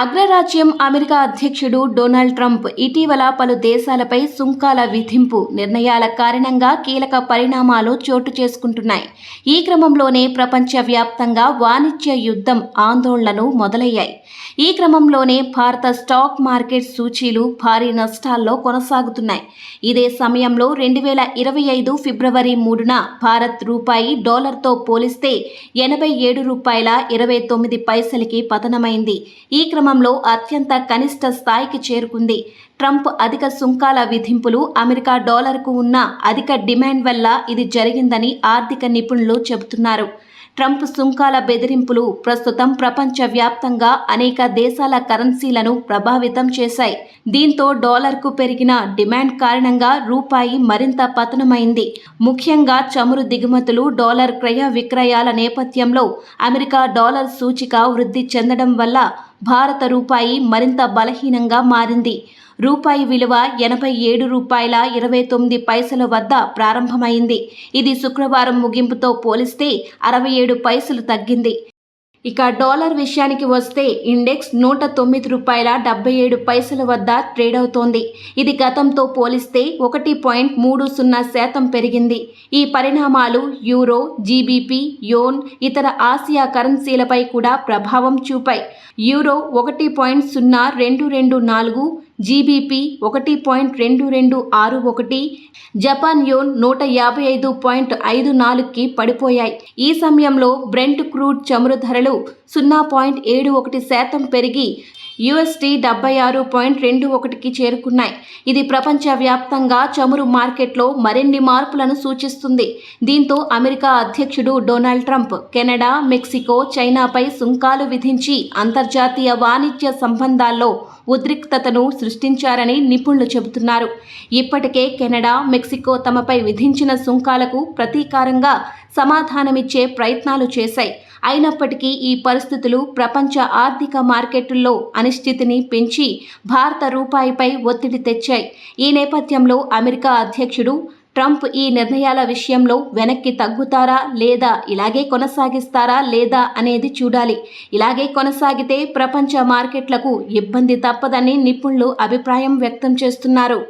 అగ్రరాజ్యం అమెరికా అధ్యక్షుడు Donald Trump ఇటీవల పలు దేశాలపై సుంకాల విధింపు నిర్ణయాల కారణంగా కీలక పరిణామాలు చోటు చేసుకుంటున్నాయి. ఈ క్రమంలోనే ప్రపంచవ్యాప్తంగా వాణిజ్య యుద్ధం ఆందోళనలు మొదలయ్యాయి. ఈ క్రమంలోనే భారత స్టాక్ మార్కెట్ సూచీలు భారీ నష్టాల్లో కొనసాగుతున్నాయి. ఇదే సమయంలో రెండు వేల ఇరవై ఐదు ఫిబ్రవరి మూడున భారత్ రూపాయి డాలర్తో పోలిస్తే ఎనభై ఏడు రూపాయల ఇరవై తొమ్మిది పైసలకి పతనమైంది. ఈ క్రమంలో అత్యంత కనిష్ట స్థాయికి చేరుకుంది. ట్రంప్ అధిక సుంకాల విధింపులు అమెరికా డాలర్కు ఉన్న అధిక డిమాండ్ వల్ల ఇది జరిగిందని ఆర్థిక నిపుణులు చెబుతున్నారు. ట్రంప్ సుంకాల బెదిరింపులు ప్రస్తుతం ప్రపంచవ్యాప్తంగా అనేక దేశాల కరెన్సీలను ప్రభావితం చేశాయి. దీంతో డాలర్కు పెరిగిన డిమాండ్ కారణంగా రూపాయి మరింత పతనమైంది. ముఖ్యంగా చమురు దిగుమతులు డాలర్ క్రయ విక్రయాల నేపథ్యంలో అమెరికా డాలర్ సూచిక వృద్ధి చెందడం వల్ల భారత రూపాయి మరింత బలహీనంగా మారింది. రూపాయి విలువ ఎనభై ఏడు రూపాయల ఇరవై తొమ్మిది పైసల వద్ద ప్రారంభమైంది. ఇది శుక్రవారం ముగింపుతో పోలిస్తే అరవై ఏడు పైసలు తగ్గింది. ఇక డాలర్ విషయానికి వస్తే ఇండెక్స్ నూట తొమ్మిది రూపాయల డెబ్బై ఏడు పైసల వద్ద ట్రేడ్ అవుతోంది. ఇది గతంతో పోలిస్తే ఒకటి పాయింట్ మూడు సున్నా శాతం పెరిగింది. ఈ పరిణామాలు యూరో జీబీపీ యోన్ ఇతర ఆసియా కరెన్సీలపై కూడా ప్రభావం చూపాయి. యూరో ఒకటి పాయింట్ సున్నా రెండు రెండు నాలుగు జీబీపీ ఒకటి పాయింట్ రెండు రెండు ఆరు ఒకటి జపాన్ యోన్ నూట యాభై ఐదు పాయింట్ ఐదు నాలుగుకి పడిపోయాయి. ఈ సమయంలో బ్రెంట్ క్రూడ్ చమురు ధరలు సున్నా పాయింట్ ఏడు ఒకటి శాతం పెరిగి యుఎస్టీ డెబ్బై ఆరు పాయింట్ రెండు ఒకటికి చేరుకున్నాయి. ఇది ప్రపంచవ్యాప్తంగా చమురు మార్కెట్లో మరిన్ని మార్పులను సూచిస్తుంది. దీంతో అమెరికా అధ్యక్షుడు డొనాల్డ్ ట్రంప్ కెనడా మెక్సికో చైనాపై సుంకాలు విధించి అంతర్జాతీయ వాణిజ్య సంబంధాల్లో ఉద్రిక్తతను సృష్టించారని నిపుణులు చెబుతున్నారు. ఇప్పటికే కెనడా మెక్సికో తమపై విధించిన సుంకాలకు ప్రతీకారంగా సమాధానమిచ్చే ప్రయత్నాలు చేశాయి. అయినప్పటికీ ఈ పరిస్థితులు ప్రపంచ ఆర్థిక మార్కెటుల్లో అనిశ్చితిని పెంచి భారత రూపాయిపై ఒత్తిడి తెచ్చాయి. ఈ నేపథ్యంలో అమెరికా అధ్యక్షుడు ట్రంప్ ఈ నిర్ణయాల విషయంలో వెనక్కి తగ్గుతారా లేదా ఇలాగే కొనసాగిస్తారా లేదా అనేది చూడాలి. ఇలాగే కొనసాగితే ప్రపంచ మార్కెట్లకు ఇబ్బంది తప్పదని నిపుణులు అభిప్రాయం వ్యక్తం చేస్తున్నారు.